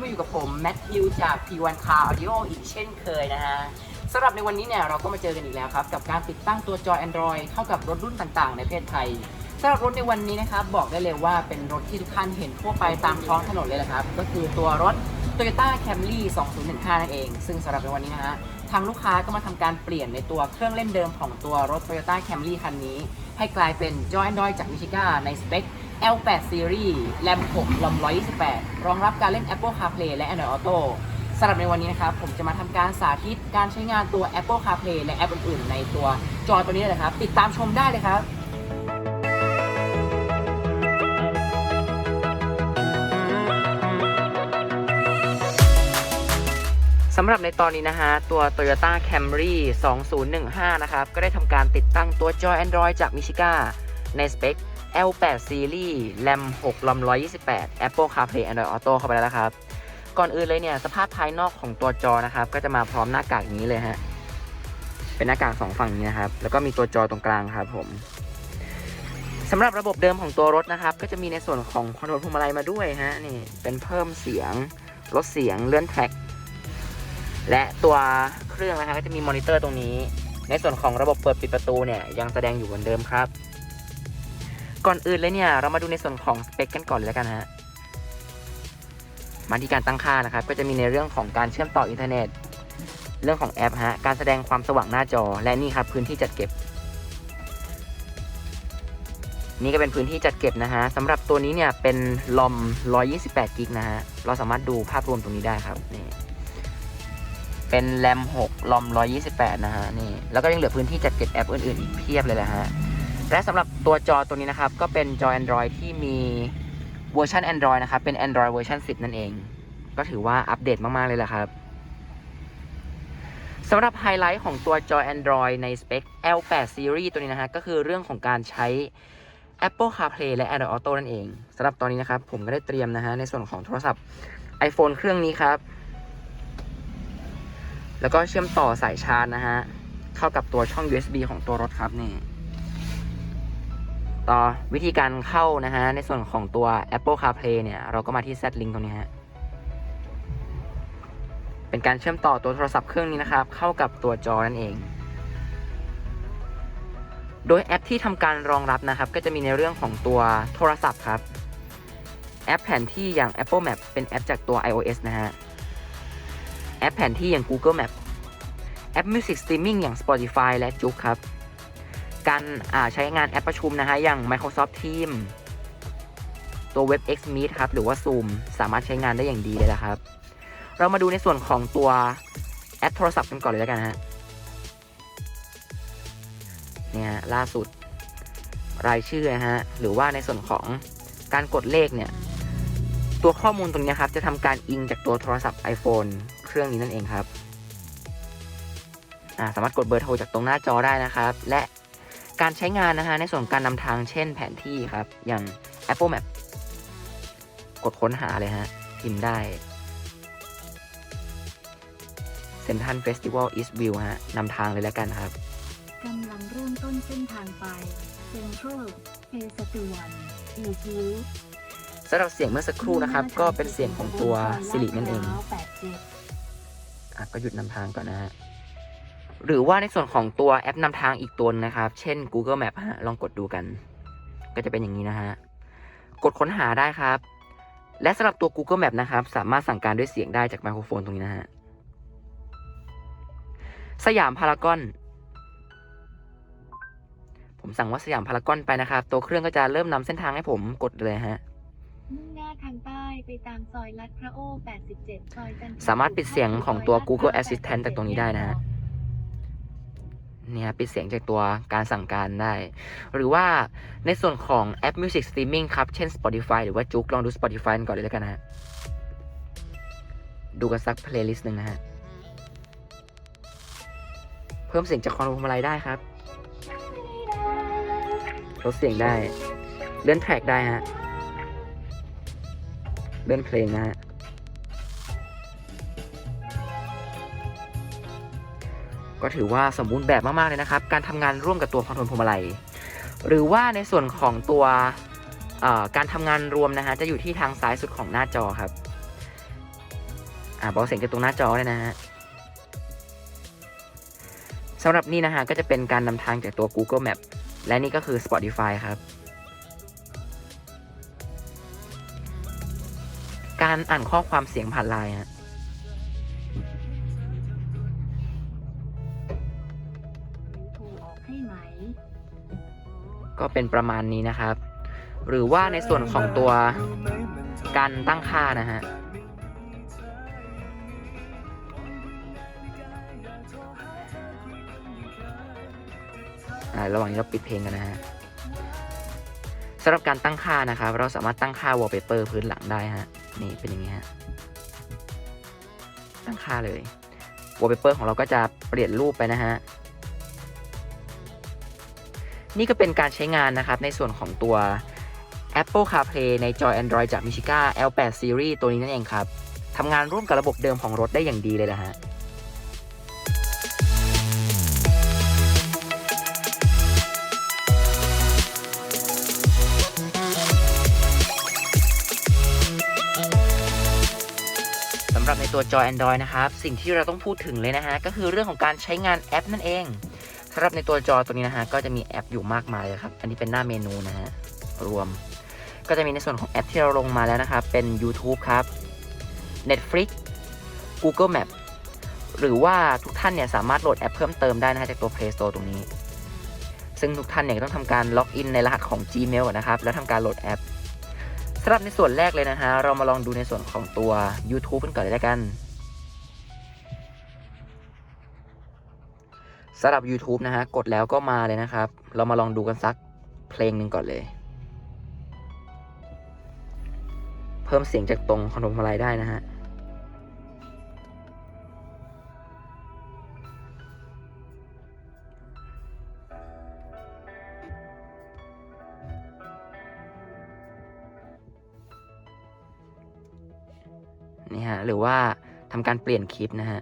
ก็มาอยู่กับผมแมทธิวจาก P1 Car Audio อีกเช่นเคยนะฮะสำหรับในวันนี้เนี่ยเราก็มาเจอกันอีกแล้วครับ กับการติดตั้งตัวจอ Android เข้ากับรถรุ่นต่างๆ ในประเทศไทยสำหรับรถในวันนี้นะครับบอกได้เลยว่าเป็นรถที่ทุกท่านเห็นทั่วไปตามท้องถนนเลยนะครับ ก็คือตัวรถ Toyota Camry 2015 นั่นเอง ซึ่งสำหรับในวันนี้นะฮะทางลูกค้าก็มาทำการเปลี่ยนในตัวเครื่องเล่นเดิมของตัวรถ Toyota Camry คันนี้ ให้กลายเป็นจอ Android จาก Michiga ในสเปค L8 Series RAM 6 ROM 128 รองรับการเล่น Apple CarPlay และ Android Auto สำหรับในวันนี้นะครับผมจะมาทำการสาธิตการใช้งานตัว Apple CarPlay และแอปอื่นๆ ในตัวจอตัวนี้เลยนะครับ ติดตามชมได้เลยครับสำหรับในตอนนี้นะฮะ ตัว Toyota Camry 2015 นะครับ ก็ได้ทำการติดตั้งตัวจอ Android จาก Michiga ในสเปค L8 Series RAM 6 ROM 128 Apple CarPlay Android Auto เข้าไปแล้วครับ ก่อนอื่นเลยเนี่ย สภาพภายนอกของตัวจอนะครับ ก็จะมาพร้อมหน้ากากนี้เลยฮะ เป็นหน้ากากสองฝั่งนี้นะครับ แล้วก็มีตัวจอตรงกลางครับผมสำหรับระบบเดิมของตัวรถนะครับ ก็จะมีในส่วนของคอนโทรลพวงมาลัยมาด้วยฮะนี่เป็นเพิ่มเสียงลดเสียงเลื่อนแทร็กและตัวเครื่องนะครับก็จะมีมอนิเตอร์ตรงนี้ ในส่วนของระบบเปิดปิดประตูเนี่ยยังแสดงอยู่เหมือนเดิมครับ ก่อนอื่นเลยเนี่ย เรามาดูในส่วนของสเปคกันก่อนเลยแล้วกันฮะมาที่การตั้งค่านะครับ ก็จะมีในเรื่องของการเชื่อมต่ออินเทอร์เน็ต เรื่องของแอปฮะ การแสดงความสว่างหน้าจอ และนี่ครับพื้นที่จัดเก็บ นี่ก็เป็นพื้นที่จัดเก็บนะฮะสำหรับตัวนี้เนี่ยเป็นลอม 128 กิกนะฮะ เราสามารถดูภาพรวมตรงนี้ได้ครับ นี่ เป็นแรม 6 ลอม 128 นะฮะ นี่ แล้วก็ยังเหลือพื้นที่จัดเก็บแอปอื่นๆ อีกเพียบเลยแหละฮะ และสำหรับตัวจอตัวนี้นะครับ ก็เป็นจอ Android ที่มีเวอร์ชัน Android นะครับ เป็น Android เวอร์ชัน10 นั่นเอง ก็ถือว่าอัปเดตมาก ๆ เลยแหละครับสำหรับไฮไลท์ของตัวจอ Android ในสเปค L8 Series ตัวนี้นะฮะ ก็คือเรื่องของการใช้ Apple CarPlay และ Android Auto นั่นเองสำหรับตอนนี้นะครับ ผมก็ได้เตรียมนะฮะ ในส่วนของโทรศัพท์ iPhone เครื่องนี้ครับ แล้วก็เชื่อมต่อสายชาร์จนะฮะ เข้ากับตัวช่อง USB ของตัวรถครับนี่ ต่อวิธีการเข้านะฮะ ในส่วนของตัว Apple CarPlay เนี่ย เราก็มาที่ Z-Link ตรงนี้ฮะ เป็นการเชื่อมต่อตัวโทรศัพท์เครื่องนี้นะครับ เข้ากับตัวจอนั่นเอง โดยแอปที่ทำการรองรับนะครับ ก็จะมีในเรื่องของตัวโทรศัพท์ครับ แอปแผนที่อย่าง Apple Map เป็นแอปจากตัว iOS นะฮะ แอปแผนที่อย่าง Google Map แอป Music Streaming อย่าง Spotify และ j o o ครับ การใช้งานแอปประชุมนะฮะอย่าง Microsoft Teams ตัว WebEx Meet ครับ หรือว่า Zoom สามารถใช้งานได้อย่างดีเลยละครับ เรามาดูในส่วนของตัวแอปโทรศัพท์กันก่อนเลยแล้วกันฮะเนี่ยล่าสุดรายชื่อนะฮะหรือว่าในส่วนของการกดเลขเนี่ย ตัวข้อมูลตรงนี้ครับ จะทำการอิงจากตัวโทรศัพท์ iPhone เครื่องนี้นั่นเองครับสามารถกดเบอร์โทรจากตรงหน้าจอได้นะครับ และ การใช้งานนะฮะในส่วนของการนำทางเช่นแผนที่ครับ อย่าง Apple Map กดค้นหาเลยฮะ พิมพ์ได้ Central Festival East View ฮะนำทางเลยแล้วกันครับกำลังเริ่มต้นเส้นทางไป Central เอสตูวันอีทิวสำหรับเสียงเมื่อสักครู่นะครับ ก็เป็นเสียงของตัวสิรินั่นเองอะก็หยุดนำทางก่อนนะฮะ หรือว่าในส่วนของตัวแอปนำทางอีกตัวนึงนะครับ เช่น Google Map ฮะลองกดดูกัน ก็จะเป็นอย่างนี้นะฮะ กดค้นหาได้ครับ และสำหรับตัว Google Map นะครับ สามารถสั่งการด้วยเสียงได้จากไมโครโฟนตรงนี้นะฮะ สยามพารากอน ผมสั่งว่าสยามพารากอนไปนะครับ ตัวเครื่องก็จะเริ่มนำเส้นทางให้ผมกดเลยฮะมุ่งหน้าทางใต้ไปตามซอยลัดพระโอ87ซอยจันทสามารถปิดเสียงของตัว Google Assistant จากตรงนี้ได้นะฮะ เนี่ยปิดเสียงจากตัวการสั่งการได้ หรือว่าในส่วนของแอป Music Streaming ครับ เช่น Spotify หรือว่าจุกลองดู Spotify กันก่อนเลยแล้วกันนะฮะ ดูกันสักเพลย์ลิสต์หนึ่งนะฮะ เพิ่มเสียงจากคอนโทรลพวงมาลัยได้ครับลดเสียงได้ เลื่อนแทร็กได้ฮะ เลื่อนเพลงนะฮะ ก็ถือว่าสมบูรณ์แบบมากๆเลยนะครับ การทำงานร่วมกับตัวคอนโทรลพวงมาลัย หรือว่าในส่วนของตัวการทำงานรวมนะฮะจะอยู่ที่ทางซ้ายสุดของหน้าจอครับอ่าเบาเสียงจากตรงหน้าจอเลยนะฮะสำหรับนี่นะฮะก็จะเป็นการนำทางจากตัว Google Map และนี่ก็คือ Spotify ครับ การอ่านข้อความเสียงผ่านไลน์ฮะ ก็เป็นประมาณนี้นะครับ หรือว่าในส่วนของตัวการตั้งค่านะฮะระหว่างนี้เราปิดเพลงกันนะฮะสำหรับการตั้งค่านะครับ เราสามารถตั้งค่า wallpaper พื้นหลังได้ฮะนี่เป็นอย่างนี้ฮะตั้งค่าเลย wallpaper ของเราก็จะเปลี่ยนรูปไปนะฮะ นี่ก็เป็นการใช้งานนะครับในส่วนของตัว Apple CarPlay ในจอ Android จาก Michiga L8 Series ตัวนี้นั่นเองครับทำงานร่วมกับระบบเดิมของรถได้อย่างดีเลยละฮะสำหรับในตัวจอ Android นะครับ สิ่งที่เราต้องพูดถึงเลยนะฮะ ก็คือเรื่องของการใช้งานแอปนั่นเอง สำหรับในตัวจอตัวนี้นะฮะก็จะมีแอปอยู่มากมายเลยครับ อันนี้เป็นหน้าเมนูนะฮะรวม ก็จะมีในส่วนของแอปที่เราลงมาแล้วนะครับ เป็น YouTube ครับ Netflix Google Map หรือว่าทุกท่านเนี่ยสามารถโหลดแอปเพิ่มเติมได้นะฮะจากตัว Play Store ตรงนี้ ซึ่งทุกท่านเนี่ยต้องทำการล็อกอินในรหัสของ Gmail นะครับ แล้วทำการโหลดแอปสำหรับในส่วนแรกเลยนะฮะเรามาลองดูในส่วนของตัว YouTube กันก่อนเลยล้วกัน สำหรับ YouTube นะฮะ กดแล้วก็มาเลยนะครับ เรามาลองดูกันสักเพลงหนึ่งก่อนเลย เพิ่มเสียงจากตรงคอนโทรลอะไรได้นะฮะนี่ฮะ หรือว่าทำการเปลี่ยนคลิปนะฮะ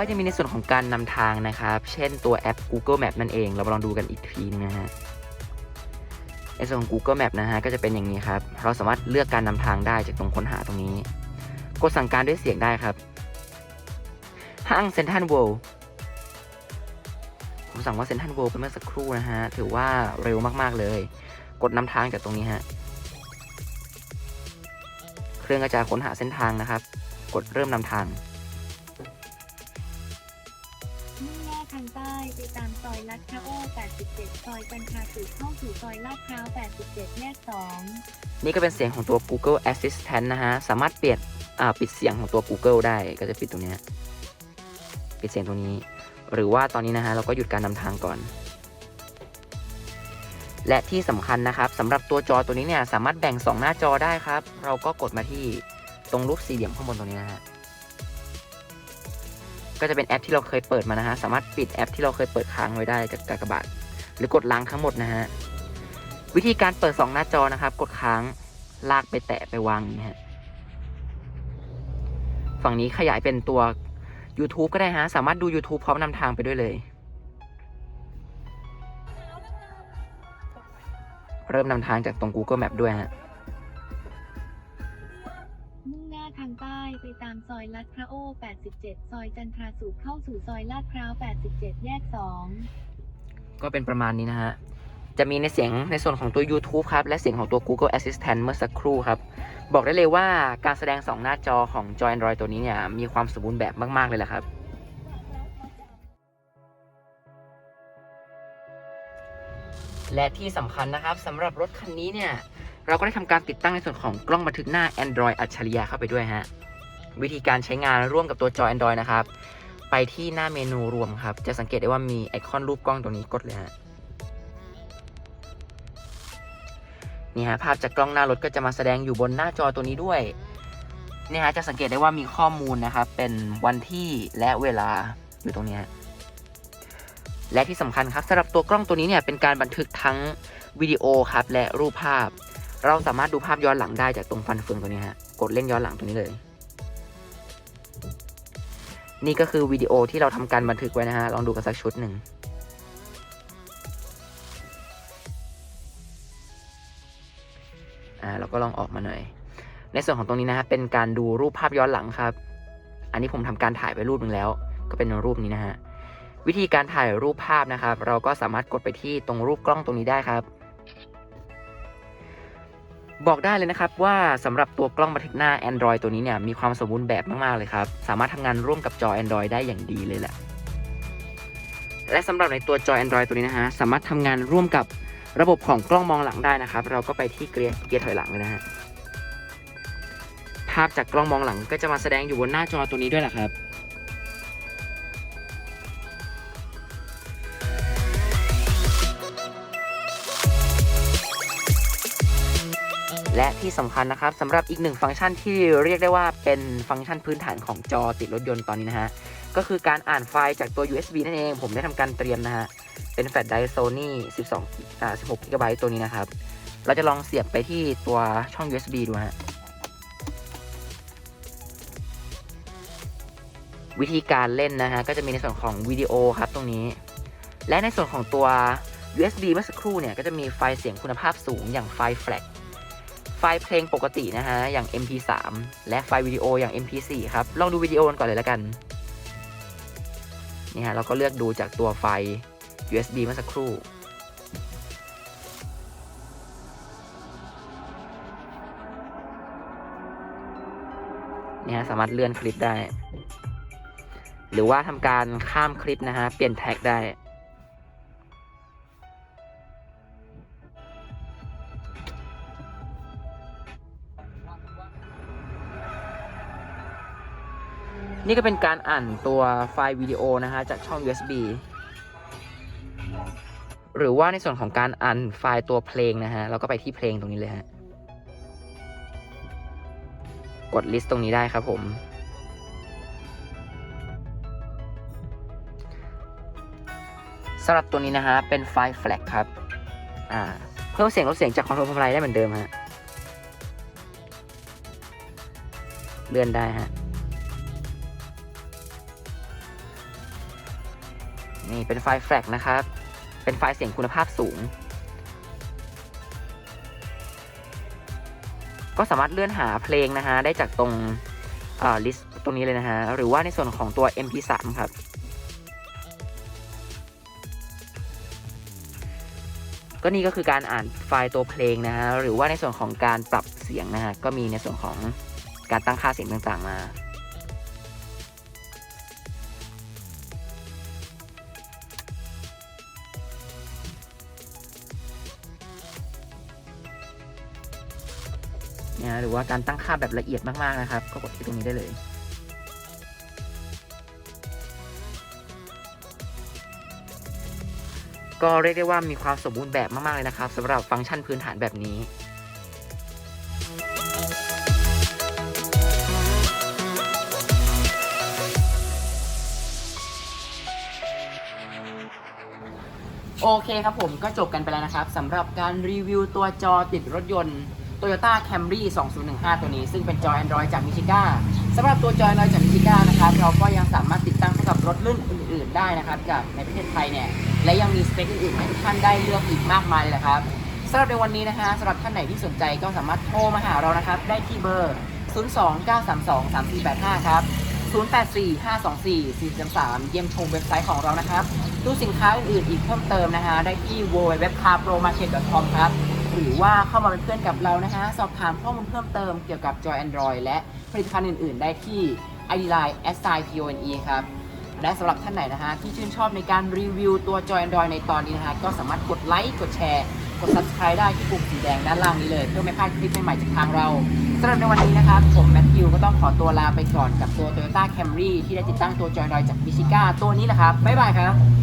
ว่าจะมีในส่วนของการนำทางนะครับ เช่นตัวแอป Google Map นั่นเอง เรามาลองดูกันอีกทีนึงนะฮะในส่วนของ Google Map นะฮะก็จะเป็นอย่างนี้ครับ เราสามารถเลือกการนำทางได้จากตรงค้นหาตรงนี้ กดสั่งการด้วยเสียงได้ครับ ห้างเซนทัลเวิลด์ผมสั่งว่าเซนทัลเวิลด์เป็นเมื่อสักครู่นะฮะ ถือว่าเร็วมากๆเลย กดนำทางจากตรงนี้ฮะ เครื่องก็จะค้นหาเส้นทางนะครับ กดเริ่มนำทาง ลาดพร้าว87 ซอยจันทราสุเข้าสู่ซอยลาดพร้าว 87 แยก 2 นี่ก็เป็นเสียงของตัว Google Assistant นะฮะ สามารถเปลี่ยนปิดเสียงของตัว Google ได้ ก็จะปิดตรงนี้ ปิดเสียงตรงนี้ หรือว่าตอนนี้นะฮะ เราก็หยุดการนำทางก่อน และที่สำคัญนะครับสำหรับตัวจอตัวนี้เนี่ย สามารถแบ่ง 2 หน้าจอได้ครับ เราก็กดมาที่ตรงรูปสี่เหลี่ยมข้างบนตรงนี้นะฮะ ก็จะเป็นแอปที่เราเคยเปิดมานะฮะ สามารถปิดแอปที่เราเคยเปิดค้างไว้ได้จากกากบาท หรือกดล้างทั้งหมดนะฮะ วิธีการเปิด 2 หน้าจอนะครับ กดค้างลากไปแตะไปวางอย่างนี้ฮะ ฝั่งนี้ขยายเป็นตัว YouTube ก็ได้ฮะ สามารถดู YouTube พร้อมนำทางไปด้วยเลย เริ่มนำทางจากตรง Google Map ด้วยฮะ ไปตามซอยลาดพร้าว87 ซอยจันทราสุขเข้าสู่ซอยลาดพร้าว 87 แยก2ก็เป็นประมาณนี้นะฮะ จะมีในเสียงในส่วนของตัว YouTube ครับ และเสียงของตัว Google Assistant เมื่อสักครู่ครับ บอกได้เลยว่าการแสดง 2 หน้าจอของจอ Android ตัวนี้เนี่ย มีความสมบูรณ์แบบมาก ๆ เลยแหละครับ และที่สำคัญนะครับสำหรับรถคันนี้เนี่ย เราก็ได้ทำการติดตั้งในส่วนของกล้องบันทึกหน้า Android อัจฉริยะเข้าไปด้วยฮะ วิธีการใช้งานร่วมกับตัวจอ Android นะครับ ไปที่หน้าเมนูรวมครับ จะสังเกตได้ว่ามีไอคอนรูปกล้องตรงนี้กดเลยฮะนี่ฮะภาพจากกล้องหน้ารถก็จะมาแสดงอยู่บนหน้าจอตัวนี้ด้วยนี่ฮะจะสังเกตได้ว่ามีข้อมูลนะครับ เป็นวันที่และเวลาอยู่ตรงนี้และที่สำคัญครับสำหรับตัวกล้องตัวนี้เนี่ยเป็นการบันทึกทั้งวิดีโอครับและรูปภาพ เราสามารถดูภาพย้อนหลังได้จากตรงฟันเฟืองตัวนี้ฮะกดเล่นย้อนหลังตรงนี้เลย นี่ก็คือวิดีโอที่เราทำการบันทึกไว้นะฮะ ลองดูกันสักชุดหนึ่งอ่าเราก็ลองออกมาหน่อย ในส่วนของตรงนี้นะฮะ เป็นการดูรูปภาพย้อนหลังครับ อันนี้ผมทำการถ่ายไปรูปหนึ่งแล้ว ก็เป็นรูปนี้นะฮะ วิธีการถ่ายรูปภาพนะครับ เราก็สามารถกดไปที่ตรงรูปกล้องตรงนี้ได้ครับ บอกได้เลยนะครับว่าสำหรับตัวกล้องบันทึกหน้า Android ตัวนี้เนี่ยมีความสมบูรณ์แบบมาก ๆ เลยครับ สามารถทำงานร่วมกับจอ Android ได้อย่างดีเลยแหละ และสำหรับในตัวจอ Android ตัวนี้นะฮะสามารถทำงานร่วมกับระบบของกล้องมองหลังได้นะครับ เราก็ไปที่เกียร์เกียร์ถอยหลังเลยนะฮะภาพจากกล้องมองหลังก็จะมาแสดงอยู่บนหน้าจอตัวนี้ด้วยแหละครับ และที่สำคัญนะครับสำหรับอีกหนึ่งฟังก์ชันที่เรียกได้ว่าเป็นฟังก์ชันพื้นฐานของจอติดรถยนต์ตอนนี้นะฮะก็คือการอ่านไฟล์จากตัว USB นั่นเอง ผมได้ทำการเตรียมนะฮะเป็นแฟลชไดร์ Sony 12อ่า16 GB ตัวนี้นะครับ เราจะลองเสียบไปที่ตัวช่อง USB ดูฮะวิธีการเล่นนะฮะก็จะมีในส่วนของวิดีโอครับตรงนี้ และในส่วนของตัว USB เมื่อสักครู่เนี่ยก็จะมีไฟล์เสียงคุณภาพสูงอย่างไฟล์แฟลช ไฟล์เพลงปกตินะฮะ อย่าง MP3 และไฟล์วิดีโออย่าง MP4 ครับ ลองดูวิดีโอกันก่อนเลยแล้วกัน นี่ฮะ เราก็เลือกดูจากตัวไฟล์ USB เมื่อสักครู่ นี่ฮะ สามารถเลื่อนคลิปได้ หรือว่าทำการข้ามคลิปนะฮะ เปลี่ยนแท็กได้ นี่ก็เป็นการอ่านตัวไฟล์วิดีโอนะฮะจากช่อง USB หรือว่าในส่วนของการอ่านไฟล์ตัวเพลงนะฮะเราก็ไปที่เพลงตรงนี้เลยฮะ กดลิสต์ตรงนี้ได้ครับผม สำหรับตัวนี้นะฮะ เป็นไฟล์ FLAC ครับ อ่า เพิ่มเสียงลดเสียงจากคอนโทรลพวงมาลัยได้เหมือนเดิมฮะ เลื่อนได้ฮะ นี่เป็นไฟล์แฟลกนะครับ เป็นไฟล์เสียงคุณภาพสูง ก็สามารถเลื่อนหาเพลงนะฮะ ได้จากตรงลิสต์ตรงนี้เลยนะฮะ หรือว่าในส่วนของตัว MP3 ครับ ก็นี่ก็คือการอ่านไฟล์ตัวเพลงนะฮะ หรือว่าในส่วนของการปรับเสียงนะฮะ ก็มีในส่วนของการตั้งค่าเสียงต่างๆมา นะหรือว่าการตั้งค่าแบบละเอียดมากๆนะครับ ก็กดที่ตรงนี้ได้เลยก็เรียกได้ว่ามีความสมบูรณ์แบบมาก ๆ เลยนะครับสำหรับฟังก์ชันพื้นฐานแบบนี้ โอเคครับผมก็จบกันไปแล้วนะครับสำหรับการรีวิวตัวจอติดรถยนต์ Toyota Camry 2015 ตัวนี้ ซึ่งเป็นจอ Android จากมิชิก้าสำหรับตัวจอ Android จากมิชิก้านะครับเราก็ยังสามารถติดตั้งเข้ากับรถรุ่นอื่น ๆ ได้นะครับจากในประเทศไทยเนี่ยและยังมีสเปคอื่นๆให้ทุกท่านได้เลือกอีกมากมายเลยนะครับสำหรับในวันนี้นะฮะสำหรับท่านไหนที่สนใจก็สามารถโทรมาหาเรานะครับได้ที่เบอร์ 029323485 ครับ 0845244433 เยี่ยมชมเว็บไซต์ของเรานะครับ ดูสินค้าอื่นๆอีกเพิ่มเติมนะฮะได้ที่ www.carpromarket.com ครับ หรือว่าเข้ามาเป็นเพื่อนกับเรานะฮะสอบถามข้อมูลเพิ่มเติมเกี่ยวกับจอ Android และผลิตภัณฑ์อื่น ๆ ได้ที่ ID Line s i p o n e ครับ และสำหรับท่านไหนนะฮะที่ชื่นชอบในการรีวิวตัวจอ Android ในตอนนี้นะฮะก็สามารถกดไลค์กดแชร์กด Subscribe ได้ที่ปุ่มสีแดงด้านล่างนี้เลย เพื่อไม่พลาดคลิปใหม่ๆจากทางเราสำหรับในวันนี้นะครับผมแมทธิวก็ต้องขอตัวลาไปก่อนกับตัว Toyota Camry ที่ได้ติดตั้งตัวจอ Android จาก Michiga ตัวนี้แหละครับบ๊ายบายครับ